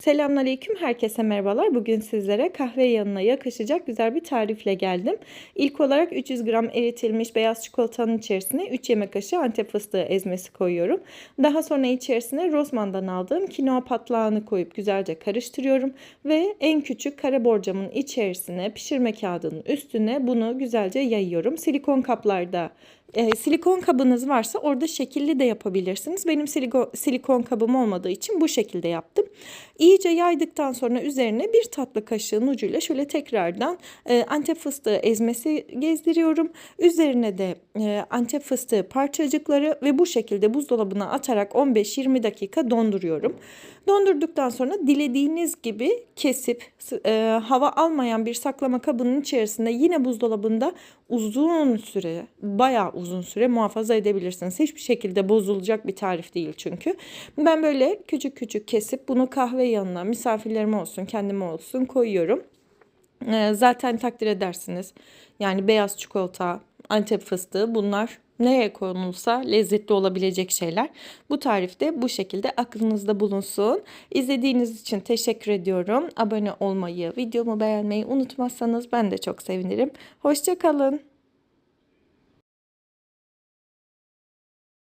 Selamünaleyküm, herkese merhabalar. Bugün sizlere kahve yanına yakışacak güzel bir tarifle geldim. İlk olarak 300 gram eritilmiş beyaz çikolatanın içerisine 3 yemek kaşığı antep fıstığı ezmesi koyuyorum. Daha sonra içerisine Rossmann'dan aldığım kinoa patlağını koyup güzelce karıştırıyorum. Ve en küçük kare borcamın içerisine pişirme kağıdının üstüne bunu güzelce yayıyorum. Silikon kaplarda e, silikon kabınız varsa orada şekilli de yapabilirsiniz. Benim siliko, silikon kabım olmadığı için bu şekilde yaptım. İyice yaydıktan sonra üzerine bir tatlı kaşığın ucuyla şöyle tekrardan e, antep fıstığı ezmesi gezdiriyorum. Üzerine de e, antep fıstığı parçacıkları ve bu şekilde buzdolabına atarak 15-20 dakika donduruyorum. Dondurduktan sonra dilediğiniz gibi kesip e, hava almayan bir saklama kabının içerisinde yine buzdolabında uzun süre, bayağı uzun süre muhafaza edebilirsiniz. Hiçbir şekilde bozulacak bir tarif değil çünkü. Ben böyle küçük küçük kesip bunu kahve yanına misafirlerime olsun, kendime olsun koyuyorum. Ee, zaten takdir edersiniz. Yani beyaz çikolata, antep fıstığı bunlar nereye konulsa lezzetli olabilecek şeyler. Bu tarifte bu şekilde aklınızda bulunsun. İzlediğiniz için teşekkür ediyorum. Abone olmayı, videomu beğenmeyi unutmazsanız ben de çok sevinirim. Hoşçakalın.